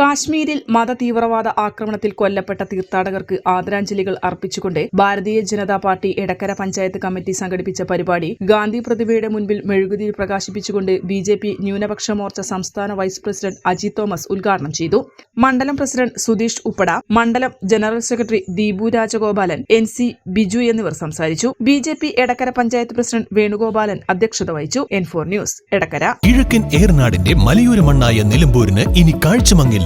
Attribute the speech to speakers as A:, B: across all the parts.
A: കാശ്മീരിൽ മതതീവ്രവാദ ആക്രമണത്തിൽ കൊല്ലപ്പെട്ട തീർത്ഥാടകർക്ക് ആദരാഞ്ജലികൾ അർപ്പിച്ചുകൊണ്ട് ഭാരതീയ ജനതാ പാർട്ടി എടക്കര പഞ്ചായത്ത് കമ്മിറ്റി സംഘടിപ്പിച്ച പരിപാടി ഗാന്ധി പ്രതിമയുടെ മുൻപിൽ മെഴുകുതിരി പ്രകാശിപ്പിച്ചുകൊണ്ട് ബി ജെ പി ന്യൂനപക്ഷ മോർച്ച സംസ്ഥാന വൈസ് പ്രസിഡന്റ് അജിത് തോമസ് ഉദ്ഘാടനം ചെയ്തു. മണ്ഡലം പ്രസിഡന്റ് സുധീഷ് ഉപ്പട മണ്ഡലം general secretary Deepu Rajagopalan N C Biju എന്നിവർ സംസാരിച്ചു. B J P Edakkara panchayat president Venugopalan അധ്യക്ഷത വഹിച്ചു. N four news Edakkara.
B: കിഴക്കൻ ഏർനാടിന്റെ മലയോര മണ്ണായ നിലമ്പൂരിന് ഇനി കാഴ്ചമങ്ങില്ല.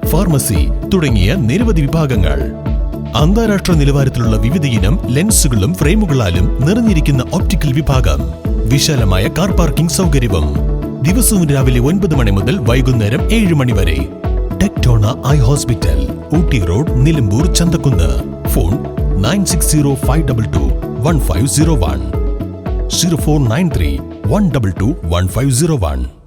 B: pharmacy തുടങ്ങിയ നിരവധി വിഭാഗങ്ങൾ. അന്താരാഷ്ട്ര നിലവാരത്തിലുള്ള വിവിധയിനം ലെൻസുകളും ഫ്രെയിമുകളാലും നിറഞ്ഞിരിക്കുന്ന ഒപ്റ്റിക്കൽ വിഭാഗം. വിശാലമായ കാർ പാർക്കിംഗ് സൗകര്യവും. ദിവസവും രാവിലെ ഒൻപത് മണി മുതൽ വൈകുന്നേരം ഏഴ് മണി വരെ. ടെക്ടോണ eye hospital Ooty road Nilambur Chanthakkunnu. Phone nine six zero five double two one five zero one. Zero four nine three one double two one five zero one.